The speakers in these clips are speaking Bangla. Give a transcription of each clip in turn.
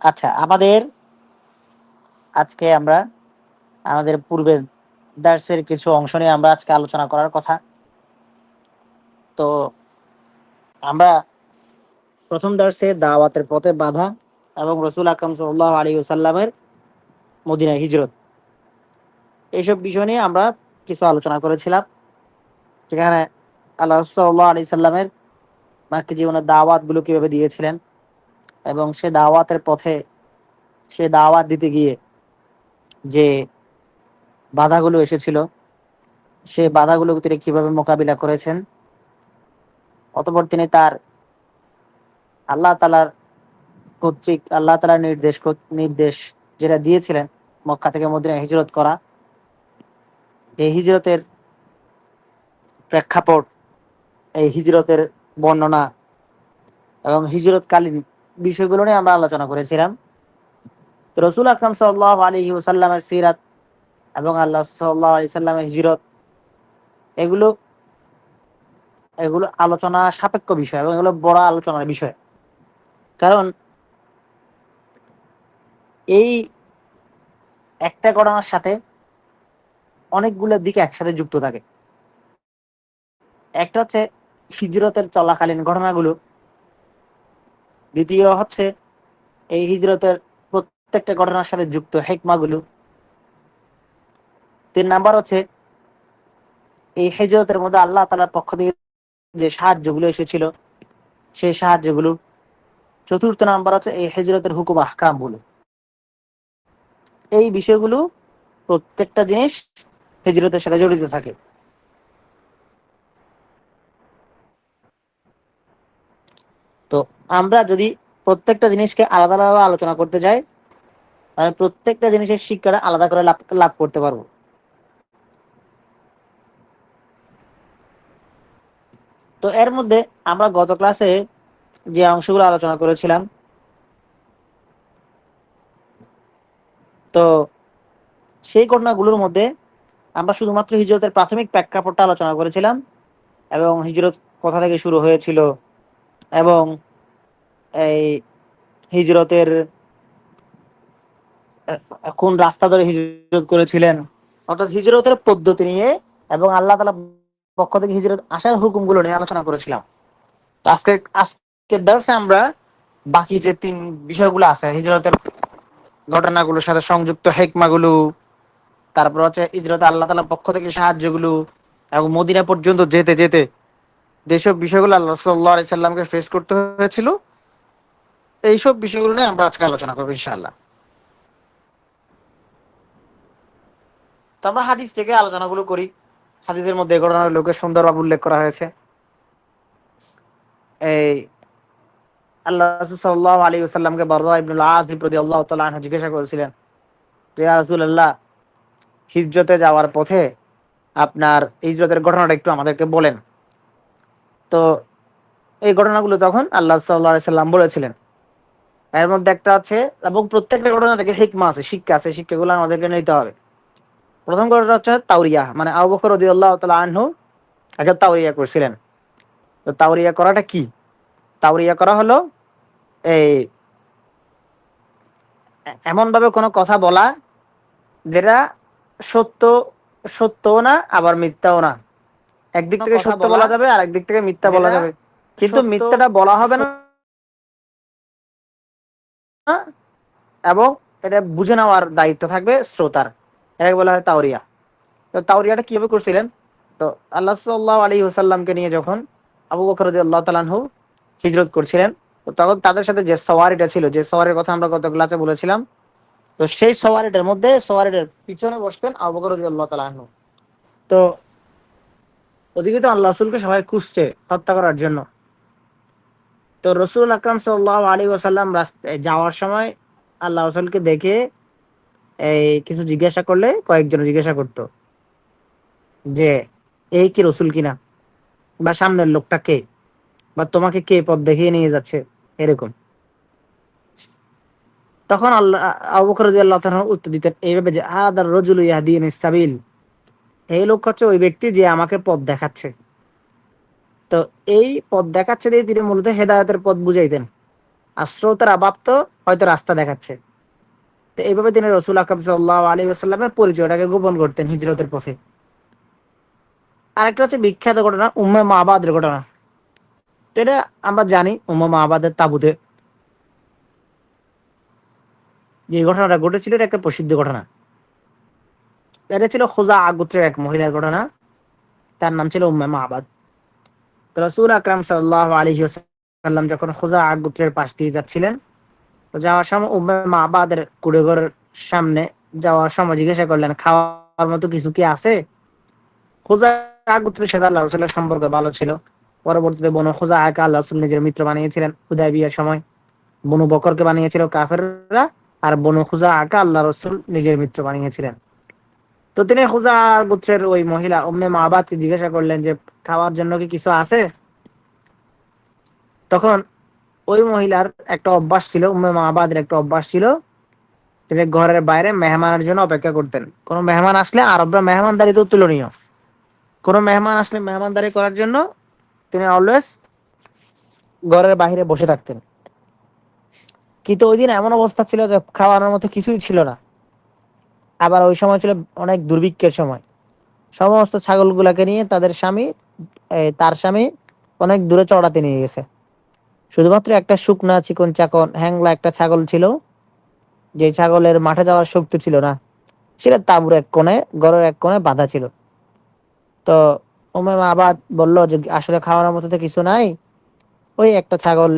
আচ্ছা আমাদের আজকে আমরা, আমাদের পূর্বের দার্সের কিছু অংশ নিয়ে আমরা আজকে আলোচনা করার কথা। তো আমরা প্রথম দার্সে দাওয়াতের পথে বাধা এবং রসুল আকরম সাল্লাহ আলী সাল্লামের মদিনা হিজরত। এইসব বিষয় নিয়ে আমরা কিছু আলোচনা করেছিলাম, যেখানে আল্লাহ সাল্লাহ আলী সাল্লামের মাকে জীবনের দাওয়াতগুলো কীভাবে দিয়েছিলেন এবং সে দাওয়াতের পথে সে দাওয়াত দিতে গিয়ে যে বাধাগুলো এসেছিল, সে বাধাগুলো তিনি কীভাবে মোকাবিলা করেছেন? অতপর তিনি তার আল্লাহ তালার কর্তৃক, আল্লাহ তালার নির্দেশ নির্দেশ যেটা দিয়েছিলেন মক্কা থেকে মদিনা হিজরত করা, এই হিজরতের প্রেক্ষাপট, এই হিজরতের বর্ণনা এবং হিজরতকালীন বিষয়গুলো নিয়ে আমরা আলোচনা করেছিলাম। তো রসুল আকরম সাল্লাহ আলী ওসাল্লামের সিরাত এবং আল্লাহ সাল্লাহ আলি সাল্লামের হিজরত, এগুলো এগুলো আলোচনা সাপেক্ষ বিষয় এবং এগুলো বড় আলোচনার বিষয়। কারণ এই একটা ঘটনার সাথে অনেকগুলো দিকে একসাথে যুক্ত থাকে। একটা হচ্ছে হিজরতের চলাকালীন ঘটনাগুলো। দ্বিতীয় হচ্ছে এই হিজরতের প্রত্যেকটা ঘটনার সাথে যুক্ত হেকমাগুলো। তিন নাম্বার হচ্ছে এই হেজরতের মধ্যে আল্লাহ তালার পক্ষ থেকে যে সাহায্যগুলো এসেছিল, সেই সাহায্যগুলো। চতুর্থ নাম্বার হচ্ছে এই হেজরতের হুকুম আহকামগুলো। এই বিষয়গুলো প্রত্যেকটা জিনিস হেজরতের সাথে জড়িত থাকে। তো আমরা যদি প্রত্যেকটা জিনিসকে আলাদা আলাদা আলোচনা করতে যাই, তাহলে প্রত্যেকটা জিনিসের শিক্ষাটা আলাদা করে লাভ লাভ করতে পারব। তো এর মধ্যে আমরা গত ক্লাসে যে অংশগুলো আলোচনা করেছিলাম, তো সেই ঘটনাগুলোর মধ্যে আমরা শুধুমাত্র হিজরতের প্রাথমিক প্রেক্ষাপটটা আলোচনা করেছিলাম এবং হিজরত কোথা থেকে শুরু হয়েছিল এবং এই হিজরতের, কোন রাস্তা ধরে হিজরত করেছিলেন। অর্থাৎ হিজরতের পদ্ধতি নিয়ে এবং আল্লাহ তালা পক্ষ থেকে হিজরত আসার হুকুমগুলো নিয়ে আলোচনা করেছিলাম। আজকে, আজকের দার্সে আমরা বাকি যে তিন বিষয়গুলো আছে, হিজরতের ঘটনাগুলোর সাথে সংযুক্ত হেকমাগুলো, তারপর হচ্ছে হিজরত আল্লাহ তালার পক্ষ থেকে সাহায্যগুলো, এবং মদিনা পর্যন্ত যেতে যেতে যেসব বিষয়গুলো আল্লাহ সাল্লাহ সাল্লামকে ফেস করতে হয়েছিল, এইসব বিষয়গুলো নিয়ে আমরা আজকে আলোচনা করব ইনশাআল্লাহ। আমরা হাদিস থেকে আলোচনাগুলো করি। হাদিসের মধ্যে ঘটনার লোকের সুন্দরভাবে উল্লেখ করা হয়েছে। এই আল্লাহ আলী সাল্লামকে বরদা ইবনুল আজিব প্রতি আল্লাহ তালাহ জিজ্ঞাসা করেছিলেন, যে রাসুল্লাহ হিজরতে যাওয়ার পথে আপনার হিজরতের ঘটনাটা একটু আমাদেরকে বলেন। তো এই ঘটনাগুলো তখন আল্লাহ সাল্লাম বলেছিলেন। এর মধ্যে একটা আছে, এবং প্রত্যেকটা ঘটনা থেকে হিকমা আছে, শিক্ষা আছে, শিক্ষাগুলো আমাদেরকে নিতে হবে। প্রথম ঘটনা হচ্ছে তাউরিয়া মানে আবু বকর আনহু একটা তাউরিয়া করছিলেন। তো তাউরিয়া করাটা কি? তাওরিয়া করা হলো এই এমন ভাবে কোনো কথা বলা যেটা সত্য, সত্যও না, আবার মিথ্যাও না। একদিক থেকে সত্য বলা যাবে আর একদিক থেকে মিথ্যা বলা যাবে। কিন্তু মিথ্যাটা বলা হবে না। এবং এটা বুঝে নেওয়ার দায়িত্ব থাকবে শ্রোতার। এটাকে বলা হয় তাওরিয়া। তো তাওরিয়াটা কীভাবে করছিলেন? তো আল্লাহ সাল্লাহ আলী ওসাল্লামকে নিয়ে যখন আবু বকর আল্লাহ তালানহু হিজরত করছিলেন তো তখন তাদের সাথে যে সওয়ারিটা ছিল যে সওয়ারির কথা আমরা গত ক্লাসে বলেছিলাম তো সেই সওয়ারিটার মধ্যে সওয়ারিটার পিছনে বসতেন আবু বকর আল্লাহ তালানহু তো ওদিকে তো আল্লাহ রসুলকে সবাই খুঁজছে হত্যা করার জন্য। তো রসুল আকরাম সাল্লাহ আলী ওসাল্লাম যাওয়ার সময় আল্লাহ রসুলকে দেখে এই কিছু জিজ্ঞাসা করলে কয়েকজন জিজ্ঞাসা করতো যে এই কি রসুল কিনা? বা সামনের লোকটা কে? বা তোমাকে কে পথ দেখিয়ে নিয়ে যাচ্ছে? এরকম। তখন আল্লাহ আবু বকর আল্লাহ উত্তর দিতেন, এইভাবে যে আদার রজুল ইয়াদিন সাবিল। এই লোক হচ্ছে ওই ব্যক্তি যে আমাকে পথ দেখাচ্ছে। তো এই পথ দেখাচ্ছে দিয়ে তিনি মূলত হেদায়তের পথ বুঝাইতেন। আর শ্রোতারা ভাবতো হয়তো রাস্তা দেখাচ্ছে। তো এইভাবে তিনি রসুল আকরম সাল্লাহ আলী আসাল্লামের পরিচয়টাকে গোপন করতেন হিজরতের পথে। আরেকটা হচ্ছে বিখ্যাত ঘটনা, উম্মে মাহবাদের ঘটনা। তো এটা আমরা জানি উম্মে মাহবাদের তাবুতে। যে ঘটনাটা ঘটেছিল, এটা একটা প্রসিদ্ধ ঘটনা। এটা ছিল খোজা আগোত্রের এক মহিলার ঘটনা। তার নাম ছিল উম্মে মাহবাদ তো রসুল আকরাম সাল্লাহ আলী সাল্লাম যখন খোজা আগোত্রের পাশ দিয়ে যাচ্ছিলেন, তো যাওয়ার সময় উম্মে মাহবাদের কুড়েঘরের সামনে যাওয়ার সময় জিজ্ঞাসা করলেন, খাওয়ার মতো কিছু কি আছে? খোজা আগোত্রের সাথে আল্লাহ রসুলের সম্পর্ক ভালো ছিল। পরবর্তীতে বনু খোজা আকে আল্লাহ রসুল নিজের মিত্র বানিয়েছিলেন। হুদায় বিয়ের সময় বনু বকরকে বানিয়েছিল কাফেররা, আর বনু খুজা আকা আল্লাহ রসুল নিজের মিত্র বানিয়েছিলেন। তো তিনি খুজা গোত্রের ওই মহিলা, উম্মে মাহবাদকে জিজ্ঞাসা করলেন যে, খাওয়ার জন্য কি কিছু আছে? তখন ওই মহিলার একটা অভ্যাস ছিল, উম্মে মাহবাদের একটা অভ্যাস ছিল, তিনি ঘরের বাইরে মেহমানের জন্য অপেক্ষা করতেন। কোনো মেহমান আসলে আরবরা মেহমানদারি তো তুলনীয়। কোনো মেহমান আসলে মেহমানদারি করার জন্য তিনি অলওয়েজ ঘরের বাইরে বসে থাকতেন। কিন্তু ওই দিন এমন অবস্থা ছিল যে, খাওয়ানোর মতো কিছুই ছিল না। আবার ওই সময় ছিল অনেক দুর্ভিক্ষের সময়। সমস্ত ছাগলগুলাকে নিয়ে তাদের স্বামী তার স্বামী অনেক দূরে চড়াতে নিয়ে গেছে। শুধুমাত্র একটা শুকনা চিকন চাকন, হ্যাংলা একটা ছাগল ছিল, যে ছাগলের মাঠে যাওয়ার শক্তি ছিল না। সেটা তাবুর এক কোণে গড়ের এক কোণে বাধা ছিল। তো ওমেম আবাদ বলল যে, আসলে খাওয়ানোর মতো তো কিছু নাই। ওই একটা ছাগল,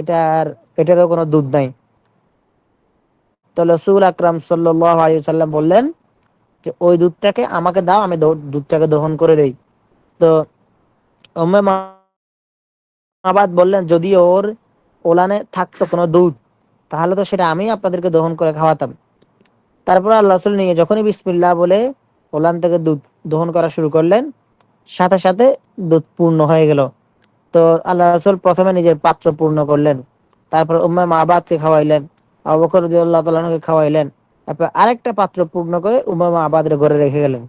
এটার, এটারও কোনো দুধ নাই। তো রসুল আকরাম সাল্লাম বললেন যে, ওই দুধটাকে আমাকে দাও, আমি দুধটাকে দহন করে দেই। তো আবাদ বললেন, যদি ওর ওলানে থাকতো কোনো দুধ, তাহলে তো সেটা আমি আপনাদেরকে দহন করে খাওয়াতাম। তারপর আল্লাহ রসুল নিয়ে যখনই বিসমিল্লাহ বলে ওলান থেকে দুধ দহন করা শুরু করলেন, সাথে সাথে দুধ পূর্ণ হয়ে গেল। তো আল্লাহ রসুল প্রথমে নিজের পাত্র পূর্ণ করলেন, তারপর উম্মা মাবাদকে খাওয়াইলেন। আবকর খাওয়াইলেন। তারপর আরেকটা পাত্র পূর্ণ করে উম্মা আবাদের ঘরে রেখে গেলেন।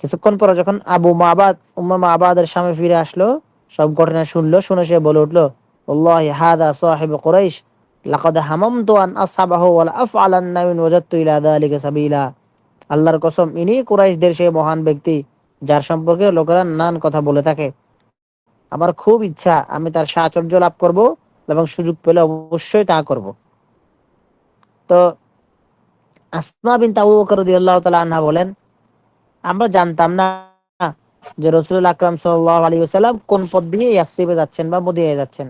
কিছুক্ষণ পরে যখন আবু মাবাদ, উম্মা আবাদের সামনে ফিরে আসলো, সব ঘটনা শুনলো, শুনে সে বলে উঠল আল্লাহর কসম, ইনি কুরাইশদের সেই মহান ব্যক্তি, যার সম্পর্কে লোকেরা নান কথা বলে থাকে। আমার খুব ইচ্ছা, আমি তার সাহচর্য লাভ করব এবং সুযোগ পেলে অবশ্যই তা করব। তো আসমা বিন তাবু বকর রাদিয়াল্লাহু তাআলা আনহা বলেন, আমরা জানতাম না যে রসুল আকরাম ওয়াসাল্লাম কোন পথ দিয়ে ইয়াসরিবে যাচ্ছেন বা মদিনায় যাচ্ছেন?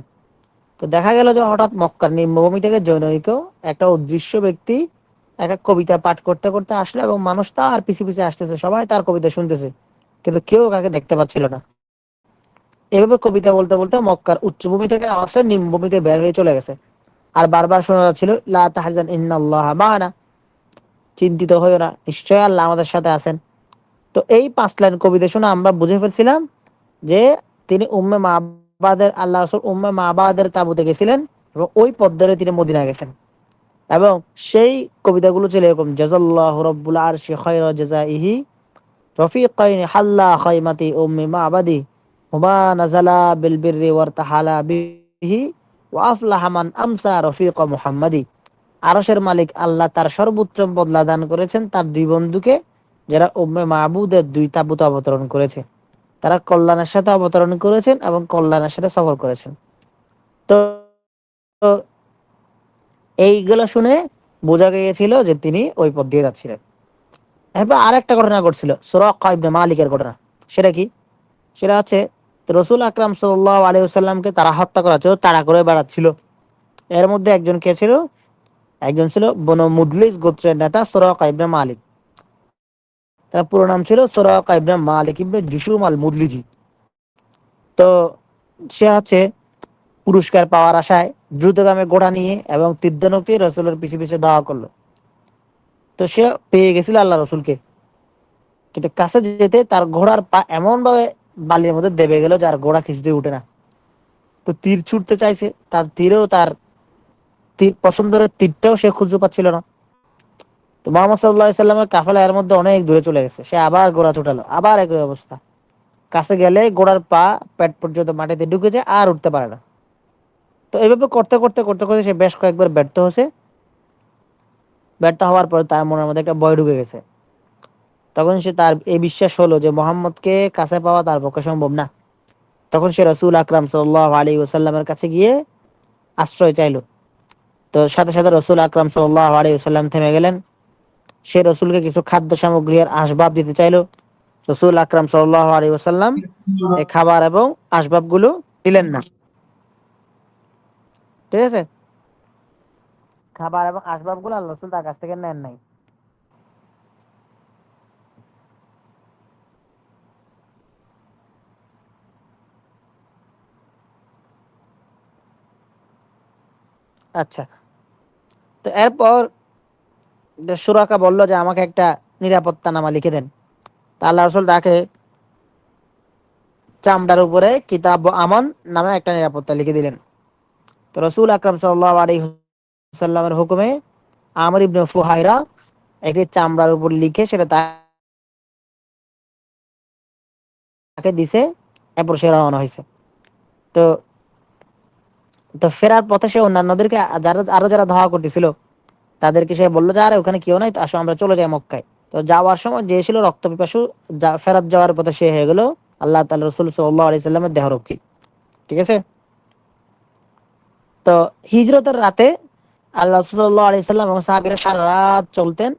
তো দেখা গেল যে হঠাৎ মক্কার নিম্নভূমি থেকে জৈনৈক একটা অদৃশ্য ব্যক্তি একটা কবিতা পাঠ করতে করতে আসলো এবং মানুষ তার পিছিয়ে পিছিয়ে আসতেছে, সবাই তার কবিতা শুনতেছে, কিন্তু কেউ কাকে দেখতে পাচ্ছিল না। এভাবে কবিতা বলতে বলতে মক্কার উচ্চভূমি থেকে আসে, নিম্নভূমিতে বের হয়ে চলে গেছে। আর বারবার শোনা যাচ্ছিল চিন্তিত হইও না নিশ্চয় আল্লাহ আমাদের সাথে আছেন। তো এই পাঁচ লাইন কবিতা শুনে আমরা বুঝে ফেলছিলাম যে তিনি উম্মে মাহবাদের আল্লাহ রসুল উম্মে মাহবাদের তাবুতে গেছিলেন এবং ওই পথ ধরে তিনি মদিনা গেছেন। এবং সেই কবিতাগুলো ছিল এরকম জাজাল্লাহ রব্বুল খায়রা জাযাইহি রফিকাইন হাল্লা মাবাদি হুমা নাজালা বিল বিররি ওয়ারতাহালা বিহি। আমসা আরশের মালিক আল্লাহ তার সর্বোত্তম বদলা দান করেছেন তার দুই বন্ধুকে, যারা উম্মে মাহবুদের দুই তাবুতে অবতরণ করেছে। তারা কল্যাণের সাথে অবতরণ করেছেন এবং কল্যাণের সাথে সফর করেছেন। তো এইগুলো শুনে বোঝা গিয়েছিল যে তিনি ওই পথ দিয়ে যাচ্ছিলেন। এরপর আরেকটা ঘটনা ঘটছিল, সুরাক মালিকের ঘটনা। সেটা কি? সেটা হচ্ছে রসুল আকরাম সাল্লাহ আলিয়াল্লামকে তারা হত্যা করা ছিল তারা করে বেড়াচ্ছিল। এর মধ্যে একজন কে ছিল? একজন ছিল বন মুদলিস গোত্রের নেতা সোরাক ইবনে মালিক। তার পুরো নাম ছিল সোরাক ইবনে মালিক ইবনে জুসুম আল মুদলিজি তো সে হচ্ছে পুরস্কার পাওয়ার আশায় দ্রুতগামে গোড়া নিয়ে এবং তীর্ধনকে রসুলের পিছে পিছে দাওয়া করল। তো সে পেয়ে গেছিল আল্লাহ রসুলকে। কিন্তু কাছে যেতে তার ঘোড়ার পা এমন ভাবে বালির মধ্যে দেবে গেল, যার ঘোড়া কিছুতেই উঠে না। তো তীর ছুটতে চাইছে, তার তীরেও তার তীর পছন্দের তীরটাও সে খুঁজে পাচ্ছিল না। তো মোহাম্মদ সাল্লাহ সাল্লামের কাফেলা এর মধ্যে অনেক দূরে চলে গেছে। সে আবার গোড়া ছুটালো, আবার একই অবস্থা। কাছে গেলে গোড়ার পা পেট পর্যন্ত মাটিতে ঢুকে যায় আর উঠতে পারে না। তো এইভাবে করতে করতে করতে করতে সে বেশ কয়েকবার ব্যর্থ হয়েছে। ব্যর্থ হওয়ার পর তার মনের মধ্যে একটা ভয় ঢুকে গেছে। তখন সে তার, এই বিশ্বাস হলো যে মোহাম্মদকে কাছে পাওয়া তার পক্ষে সম্ভব না। তখন সে রসুল আকরাম সাল্লাহ আলী ওসাল্লামের কাছে গিয়ে আশ্রয় চাইল। তো সাথে সাথে রসুল আকরাম সাল্লাহ আলী ওসাল্লাম থেমে গেলেন। সে রসুলকে কিছু খাদ্য সামগ্রী আর আসবাব দিতে চাইলো। রসুল আকরাম সাল্লাহ আলী ওসাল্লাম এই খাবার এবং আসবাবগুলো দিলেন না। ঠিক আছে? খাবার এবং আসবাবগুলো আল্লাহ রসুল তার কাছ থেকে নেন নাই। আচ্ছা। তো এরপর সুরাকা বলল যে, আমাকে একটা নিরাপত্তা নামা লিখে দেন। তা আল্লাহ রসুল তাকে চামড়ার উপরে কিতাব আমান নামে একটা নিরাপত্তা লিখে দিলেন। তো রসুল আকরম সাল্লামের হুকুমে আমর ইবনে ফুহাইরা একটি চামড়ার উপর লিখে সেটা তাকে দিছে, এরপর সে রওনা হয়েছে। তো তো ফেরার পথে সে অন্যান্যদেরকে যারা আরও যারা ধাওয়া করতেছিল, তাদেরকে সে বলল যে, আরে, ওখানে কেউ নাই আসো, আমরা চলে যাই মক্কায়। তো যাওয়ার সময় যে ছিল রক্ত পিপাসু ফেরত যাওয়ার পথে সে হয়ে গেল আল্লাহ তাল রসুল সাল্লাহ আলি সাল্লামের দেহরক্ষী। ঠিক আছে? তো হিজরতের রাতে আল্লাহ সাল্লাহ আলি সাল্লাম এবং সাহাবিরা সারা রাত চলতেন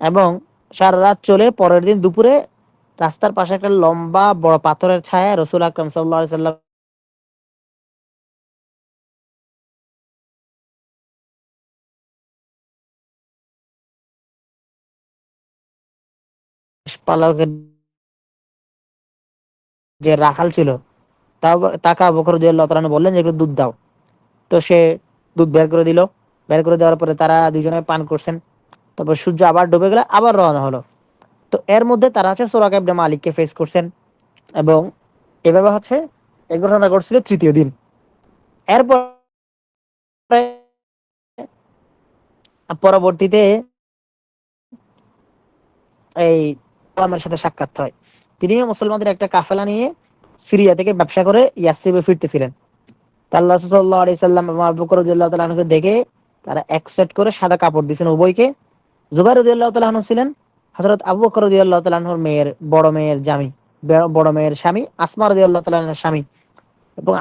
এবং সারা রাত চলে পরের দিন দুপুরে রাস্তার পাশে একটা লম্বা বড় পাথরের ছায়া রসুল আকরম সাল্লাহ আলি সাল্লাম পালকের যে রাখাল ছিল তাকে বকর বললেন যে একটু দুধ দাও। তো সে দুধ বের করে দিল। বের করে দেওয়ার পরে তারা দুজনে পান করছেন। তারপর সূর্য আবার ডুবে গেলে আবার রওনা হলো। তো এর মধ্যে তারা হচ্ছে সোরাক ইবনে মালিককে ফেস করছেন এবং এভাবে হচ্ছে এই ঘটনা ঘটছিল তৃতীয় দিন। এরপর পরবর্তীতে এই ইসলামের সাথে সাক্ষাৎ হয়। তিনিও মুসলমানদের একটা কাফেলা নিয়ে সিরিয়া থেকে ব্যবসা করে ইয়াসিবে ফিরতেছিলেন আল্লাহ সাল্লাহ আলি সাল্লাম আবু বকর তালাহকে দেখে তারা করে সাদা কাপড় দিয়েছেন উভয়কে। জুবাই তালাহন ছিলেন হজরত আবু বকর তালাহর মেয়ের বড় মেয়ের জামি বড় মেয়ের স্বামী, আসমা স্বামী এবং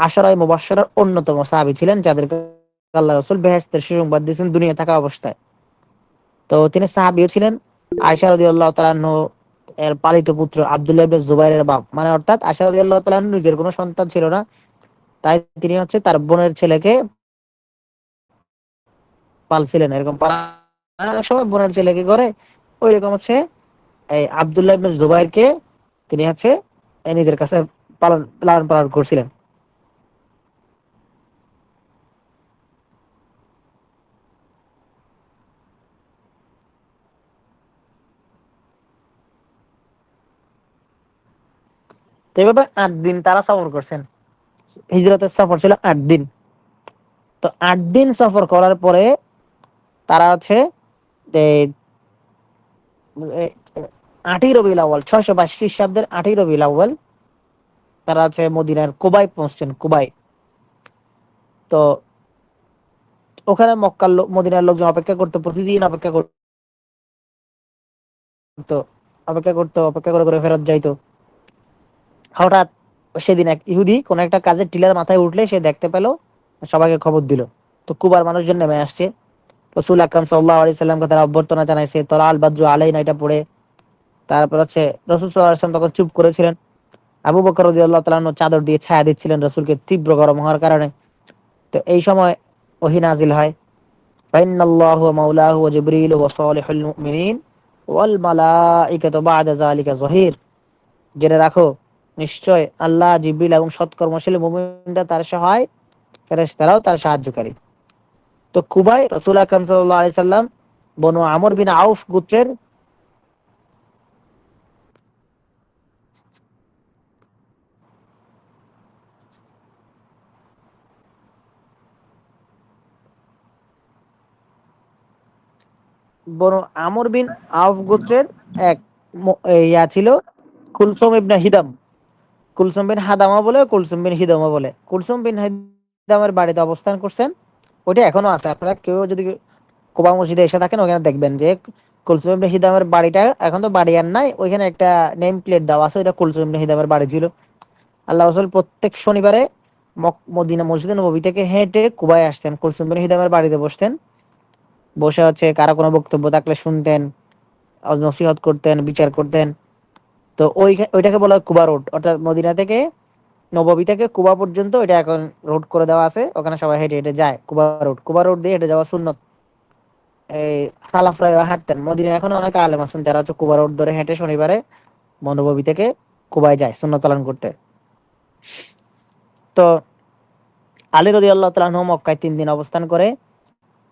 অন্যতম সাহাবি ছিলেন যাদেরকে আল্লাহ রসুল বেহেস্তের সুসংবাদ দিয়েছেন দুনিয়া থাকা অবস্থায়। তো তিনি সাহাবিও ছিলেন। আয়সা রদিয়াল্লাহ তালাহ এর পালিত পুত্র আবদুল্লাহ জুবাইরের বাপ। মানে অর্থাৎ আশা রাদিয়াল্লাহু তাআলা নিজের কোনো সন্তান ছিল না। তাই তিনি হচ্ছে তার বোনের ছেলেকে পালছিলেন। এরকম অনেক সময় বোনের ছেলেকে করে ওই রকম হচ্ছে এই আবদুল্লাহ জুবাইরকে তিনি হচ্ছে নিজের কাছে পালন পালন করছিলেন। তো আট দিন তারা সফর করছেন। হিজরতের সফর ছিল আট দিন। তো আট দিন সফর করার পরে তারা হচ্ছে আটই রবিউল বাইশ খ্রিস্টাব্দের আটই রবিউল তারা হচ্ছে মদিনার কুবাই পৌঁছছেন কুবাই তো ওখানে মক্কার মদিনার লোকজন অপেক্ষা করতো, প্রতিদিন অপেক্ষা করতো অপেক্ষা করতো, অপেক্ষা করে করে ফেরত যাইতো। হঠাৎ সেদিন এক ইহুদি কোন একটা কাজের টিলার মাথায় উঠলে সে দেখতে পেল, সবাইকে খবর দিল। তো কুবার মানুষজন নেমে আসছে। রসুল আকরম সাল্লাহ আলি সাল্লামকে তারা অভ্যর্থনা জানাইছে তোরা আল বাদ্রু আলাইনা, এটা পড়ে। তারপর হচ্ছে রসুল সাল্লাহাম তখন চুপ করেছিলেন। আবু বকর রদি চাদর দিয়ে ছায়া দিচ্ছিলেন রসুলকে তীব্র গরম হওয়ার কারণে। তো এই সময় ওহিনাজিল হয়। জেনে রাখো নিশ্চয় আল্লাহ জিবিল এবং সৎকর্মশীল মুমিনরা তার সহায় ফেরেশতারাও তার সাহায্যকারী। তো কুবাই রসুল আকরম আলি সাল্লাম বনু আমর বিন আউফ গুত্রের বনু আমর বিন আউফ গোত্রের এক ইয়া ছিল কুলসুম ইবনে হিদাম। কুলসুম বিন হাদামা বলে কুলসুম বিন হিদামা বলে। কুলসুম বিন আমার বাড়িতে অবস্থান করছেন। ওইটা এখনও আছে। আপনারা কেউ যদি কোবা মসজিদে এসে থাকেন, ওখানে দেখবেন যে কুলসুম ইবনে হিদামের বাড়িটা এখন তো বাড়ি আর নাই। ওইখানে একটা নেম প্লেট দেওয়া আছে, ওইটা কুলসুম ইবনে হিদামের বাড়ি ছিল। আল্লাহ রসুল প্রত্যেক শনিবারে মদিনা মসজিদে নবী থেকে হেঁটে কুবায় আসতেন। কুলসুম ইবনে হিদামের বাড়িতে বসতেন। বসে হচ্ছে, কারও কোনো বক্তব্য থাকলে শুনতেন, নসিহত করতেন, বিচার করতেন। তো ওই ওইটাকে বলা হয় কুবা রোড। অর্থাৎ মদিনা থেকে নববী থেকে কুবা পর্যন্ত এটা এখন রোড করে দেওয়া আছে। ওখানে সবাই হেঁটে হেঁটে যায় কুবা রোড। কুবা রোড দিয়ে হেঁটে যাওয়া সুন্নত। এই সালাফরা হাঁটতেন। মদিনা এখন অনেক আলেম আছেন। যারা হচ্ছে কুবা রোড ধরে হেঁটে শনিবারে মনোববী থেকে কুবায় যায় সুন্নত পালন করতে। তো আলী রদি আল্লাহ তালাহ মক্কায় তিন দিন অবস্থান করে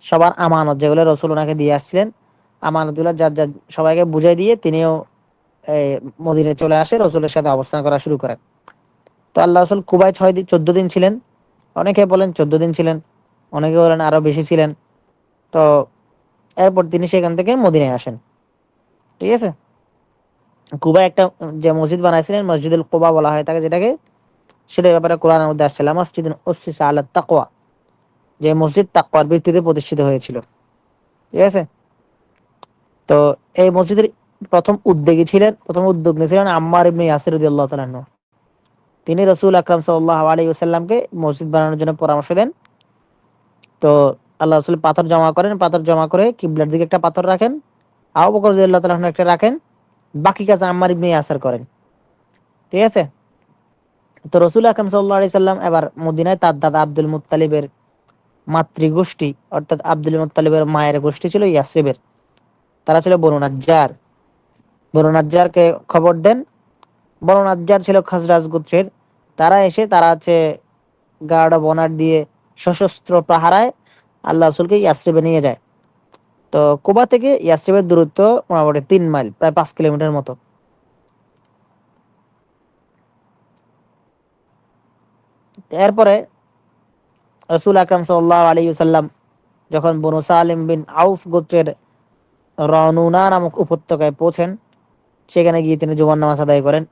সবার আমানত যেগুলো রসুল ওনাকে দিয়ে আসছিলেন, আমানতগুলো যার যার সবাইকে বুঝাই দিয়ে তিনিও মদিনে চলে আসে, রসুলের সাথে অবস্থান করা শুরু করেন। তো আল্লাহ রসুল কুবায় ছয় দিন, চোদ্দ দিন ছিলেন। অনেকে বলেন চোদ্দ দিন ছিলেন, অনেকে বলেন আরও বেশি ছিলেন। তো এরপর তিনি সেখান থেকে মদিনায় আসেন। ঠিক আছে? কুবা একটা যে মসজিদ বানাইছিলেন, মসজিদুল কুবা বলা হয় তাকে, যেটাকে সেটার ব্যাপারে কোরআনের মধ্যে আসছিল মসজিদ আল্লাহ তাকোয়া যে মসজিদ তাকওয়ার ভিত্তিতে প্রতিষ্ঠিত হয়েছিল। ঠিক আছে? তো এই মসজিদের প্রথম উদ্যোগী ছিলেন, প্রথম উদ্যোগ নিয়েছিলেন আম্মার ইবনে ইয়াসির রাদিয়াল্লাহু তাআলা তিনি রসুল আকরাম সাল্লাল্লাহু আলাইহি ওয়াসাল্লামকে মসজিদ বানানোর জন্য পরামর্শ দেন। তো আল্লাহ রসুল পাথর জমা করেন, পাথর জমা করে কিবলার দিকে একটা পাথর রাখেন, আবু বকর রাদিয়াল্লাহু তাআলা একটা রাখেন, বাকি কাজ আম্মার ইবনে ইয়াসির করেন। ঠিক আছে? তো রসুল আকরাম সাল্লাল্লাহু আলাইহি সাল্লাম এবার মদিনায় তার দাদা আব্দুল মুত্তালিবের মাতৃগোষ্ঠী, অর্থাৎ আব্দুল মুত্তালিবের মায়ের গোষ্ঠী ছিল ইয়াসিবের। তারা ছিল বনু নাজ্জার। বনু নাজ্জারকে খবর দেন। বনু নাজ্জার ছিল খাজরাজ গোত্রের। তারা এসে, তারা আছে গার্ড বনার দিয়ে সশস্ত্র পাহারায় আল্লাহ রসুলকে ইয়াসরিবে নিয়ে যায়। তো কোবা থেকে ইয়াসরিবের দূরত্ব মোটামুটি তিন মাইল, প্রায় পাঁচ কিলোমিটার মতো। এরপরে রসুল আকরম সাল্লাহ আলী সাল্লাম যখন বনু সালিম বিন আউফ গোত্রের রনুনা নামক উপত্যকায় পৌঁছেন সেখানে গিয়ে তিনি জুমার নামাজ আদায় করেন।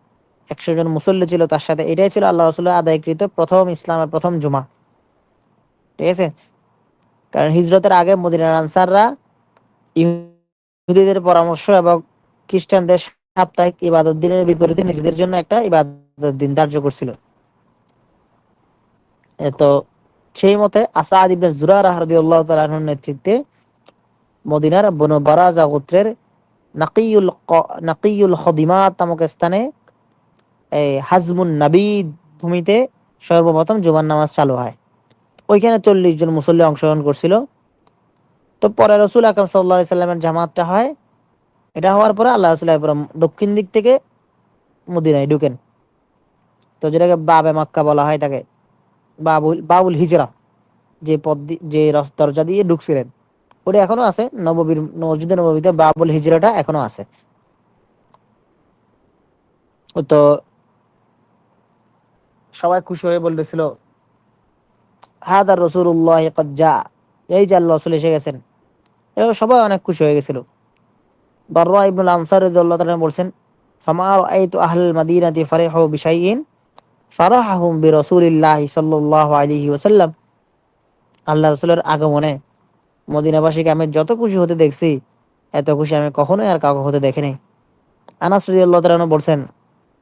একশো জন মুসল্লি ছিল, তার সাথে এটাই ছিল আল্লাহ রসুল্লাহ আদায়কৃত প্রথম ইসলামের প্রথম জুমা। ঠিক আছে? কারণ হিজরতের আগে মদিনার আনসাররা ইহুদিদের পরামর্শ এবং খ্রিস্টানদের সাপ্তাহিক ইবাদত দিনের বিপরীতে নিজেদের জন্য একটা ইবাদত দিন ধার্য করছিল। তো সেই মতে আসাদ ইবনে জুরার রাদিয়াল্লাহু তাআলার নেতৃত্বে মদিনার বনু বারাজা গোত্রের নাকিউল নাকিউল খদিমাত নামক স্থানে এই হাজমুন নাবিদ ভূমিতে সর্বপ্রথম জুমার নামাজ চালু হয়। ওইখানে চল্লিশ জন মুসল্লি অংশগ্রহণ করছিল। তো পরে রসুল আকরম সাল্লা সাল্লামের জামাতটা হয়। এটা হওয়ার পরে আল্লাহ রসুল দক্ষিণ দিক থেকে মদিনায় ঢুকেন। তো যেটাকে বাবে মাক্কা বলা হয় তাকে। বাবুল বাবুল হিজরা, যে পদ যে রস, দরজা দিয়ে ঢুকছিলেন। ওটা এখনও আছে, নববীর, মসজিদে নববীতে বাবুল হিজরাটা এখনও আছে। তো সবাই খুশি হয়ে বলতেছিল হাদার রসুল্লাহ এই যে আল্লাহ রসুল এসে গেছেন। সবাই অনেক খুশি হয়ে গেছিল। বাররা ইবনুল আনসার বলছেন ফামার আইতু আহল মাদিনাতি ফারিহু বিশাইইন ফারাহাহুম বিরাসূলিল্লাহ সাল্লাল্লাহু আলাইহি ওয়াসাল্লাম। আল্লাহ রাসূলের আগমনে মদিনাবাসীকে আমি যত খুশি হতে দেখছি, এত খুশি আমি কখনোই আর কাউকে হতে দেখিনি আনাস রাদিয়াল্লাহু তাআলা বলছেন,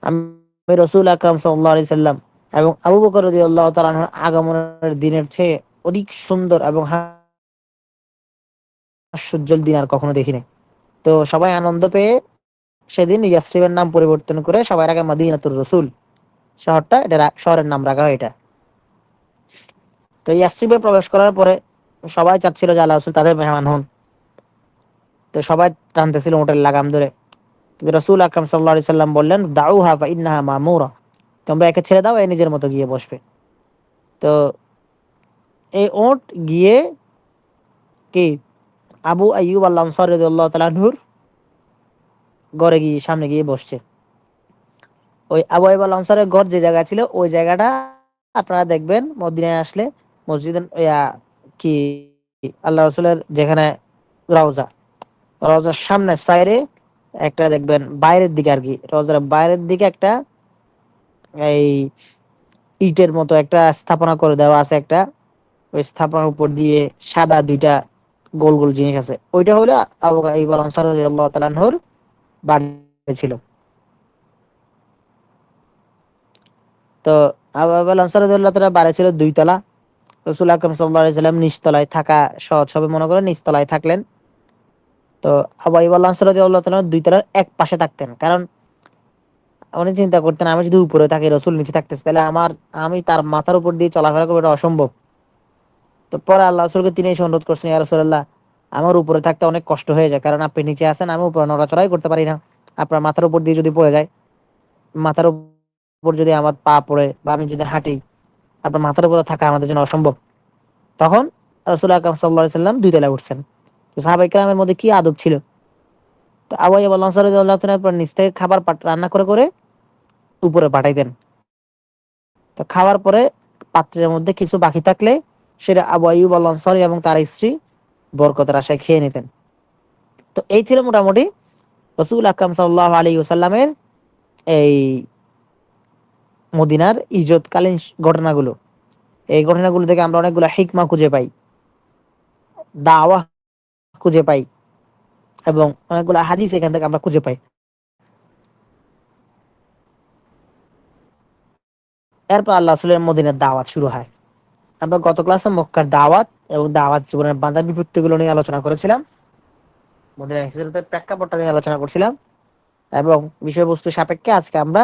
আমি রাসূল আকরাম সাল্লাল্লাহু আলাইহি সাল্লাম এবং আবু বকর রাদিয়াল্লাহু তাআলার আগমনের দিনের চেয়ে অধিক সুন্দর এবং হাস্যোজ্জ্বল দিন আর কখনো দেখিনি তো সবাই আনন্দ পেয়ে সেদিন ইয়াসরিবের নাম পরিবর্তন করে সবাই আগে মাদিনাতুর রসুল। শহরটা, এটা শহরের নাম রাখা হয় এটা। তো ইয়াসরিবে প্রবেশ করার পরে সবাই চাচ্ছিল যে আল্লাহ রসুল তাদের মেহমান হন। তো সবাই টানতেছিল ওটার লাগাম ধরে। রসুল আকরম সাল্লা সাল্লাম বললেন দাউ হাফা ইন্নাহা মামুরা। তোমরা একে ছেড়ে দাও, এ নিজের মতো গিয়ে বসবে। তো এই ওট গিয়ে কি আবু আইয়ুব আল্লাহ আনসারুল্লাহ তালাহুর ঘরে গিয়ে, সামনে গিয়ে বসছে। ওই আবু আইব আনসারের ঘর যে জায়গা ছিল, ওই জায়গাটা আপনারা দেখবেন, মদিনায় আসলে মসজিদ কি? আল্লাহ রসুলের যেখানে রওজা, রওজার সামনে সাইরে একটা দেখবেন বাইরের দিকে আর কি, রওজার বাইরের দিকে একটা এই ইটের মতো একটা স্থাপনা করে দেওয়া আছে একটা, ওই স্থাপনার উপর দিয়ে সাদা দুইটা গোল গোল জিনিস আছে, ওইটা হলো আবু আইব আনসার রাদিয়াল্লাহু বাড়ি ছিল। তো আবু আইব আনসার রাদিয়াল্লাহু তাআলা বাড়ি ছিল দুই তলা রসুল আকরম সাল্লাম নিচতলায় থাকা সহজ হবে, মনে করেন নিচতলায় থাকলেন। তো আবু আইব আনসার দুই তলার এক পাশে থাকতেন। কারণ উনি চিন্তা করতেন, আমি যদি উপরে থাকি, রসুল নিচে থাকতেছে, তাহলে আমার, আমি তার মাথার উপর দিয়ে চলাফেরা করব, এটা অসম্ভব। তো পরে আল্লাহ রসুলকে তিনি এসে অনুরোধ করছেন, ইয়া রসুল্লাহ আমার উপরে থাকতে অনেক কষ্ট হয়ে যায়, কারণ আপনি নিচে আছেন, আমি উপরে নড়াচড়াই করতে পারি না। আপনার মাথার উপর দিয়ে যদি পড়ে যায়, মাথার উপর যদি আমার পা পড়ে বা আমি যদি হাঁটি আপনার মাথার উপরে থাকা আমাদের জন্য অসম্ভব। তখন রসুল আকরম সাল্লাম দুই তলায় উঠছেন। সাহাবাই কালামের মধ্যে কি আদব ছিল? তো থেকে খাবার রান্না করে করে উপরে পাঠাইতেন তো খাওয়ার পরে পাত্রের মধ্যে কিছু বাকি থাকলে সেটা আবু আইব আল এবং তার স্ত্রী বরকতের আশায় খেয়ে নিতেন। তো এই ছিল মোটামুটি রসুল আকরাম সাল্লাহ আলী ওসাল্লামের এই মদিনার ইজতকালীন ঘটনাগুলো। এই ঘটনাগুলো থেকে আমরা অনেকগুলো হিকমা খুঁজে পাই, দাওয়া খুঁজে পাই এবং অনেকগুলো হাদিস এখান থেকে আমরা খুঁজে পাই। এরপর আল্লাহ রসুলের মদিনের দাওয়াত শুরু হয়। আমরা গত ক্লাসে মক্কার দাওয়াত এবং দাওয়াত জীবনের বাঁধার বিপত্তি গুলো নিয়ে আলোচনা করেছিলাম। মদিনার প্রেক্ষাপটটা নিয়ে আলোচনা করছিলাম এবং বিষয়বস্তু সাপেক্ষে আজকে আমরা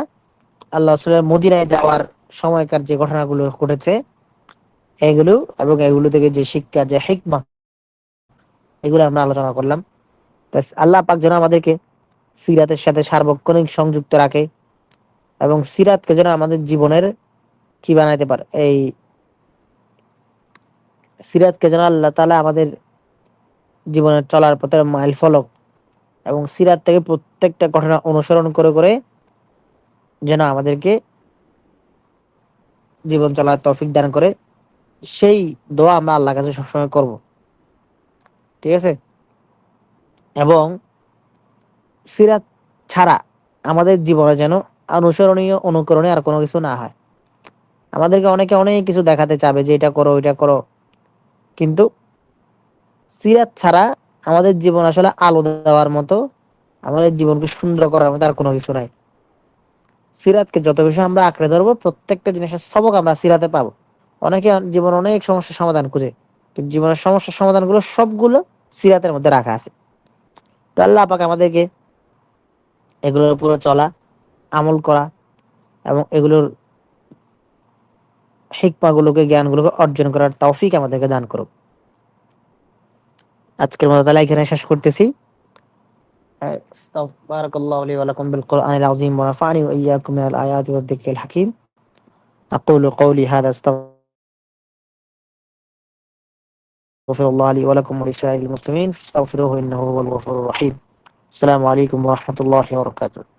আল্লাহ মদিনায় যাওয়ার সময়কার যে ঘটনাগুলো ঘটেছে, এগুলো এবং এগুলো থেকে যে শিক্ষা, যে হিকমা, এগুলো আমরা আলোচনা করলাম। আল্লাহ পাক যেন আমাদেরকে সিরাতের সাথে সার্বক্ষণিক সংযুক্ত রাখে এবং সিরাতকে যেন আমাদের জীবনের কি বানাইতে পারে, এই সিরাতকে যেন আল্লাহ তালা আমাদের জীবনের চলার পথের মাইল ফলক এবং সিরাত থেকে প্রত্যেকটা ঘটনা অনুসরণ করে করে যেন আমাদেরকে জীবন চলার তৌফিক দান করে। সেই দোয়া আমরা আল্লাহ কাছে সবসময় করব। ঠিক আছে? এবং সিরাত ছাড়া আমাদের জীবনে যেন অনুসরণীয় অনুকরণে আর কোনো কিছু না হয়। আমাদেরকে অনেকে অনেক কিছু দেখাতে চাবে যে এটা করো, ওইটা করো। কিন্তু সিরাত ছাড়া আমাদের জীবন আসলে আলো দেওয়ার মতো, আমাদের জীবনকে সুন্দর করার মতো আর কোনো কিছু নাই। সিরাতকে যত বেশি আমরা আঁকড়ে ধরবো, প্রত্যেকটা জিনিসের সবক আমরা সিরাতে পাবো। অনেকে জীবন অনেক সমস্যার সমাধান খুঁজে, কিন্তু জীবনের সমস্যার সমাধানগুলো সবগুলো সিরাতের মধ্যে রাখা আছে। তো আল্লাহ পাক আমাদেরকে এগুলোর উপরে চলা, আমল করা এবং এগুলোর হিকমাগুলোকে, জ্ঞানগুলোকে অর্জন করার তৌফিক আমাদেরকে দান করুক। আজকের মতো তাহলে এখানে শেষ করতেছি। بارك الله لي ولكم بالقرآن العظيم ونفعني وإياكم من الآيات والذكر الحكيم. أقول قولي هذا أستغفر الله لي ولكم ولسائر المسلمين فاستغفروه إنه هو الغفور الرحيم. السلام عليكم ورحمة الله وبركاته.